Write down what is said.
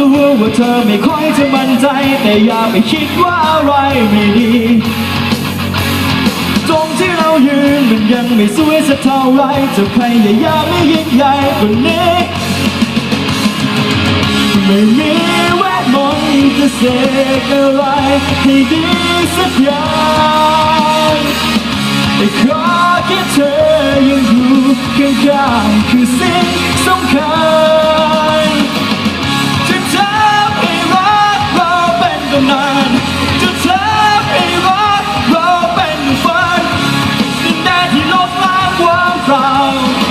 รู้ว่าเธอไม่ค่อยจะมั่นใจ แต่อย่าไปคิดว่าอะไรไม่ดีตรงที่เรายืนมันยังไม่สวยสักเท่าไรจะพยายามไม่ยิ่งใหญ่กว่านี้ไม่มีเวทมนต์จะเสกอะไรให้ดีสักอย่างแต่ขอแค่เธอ round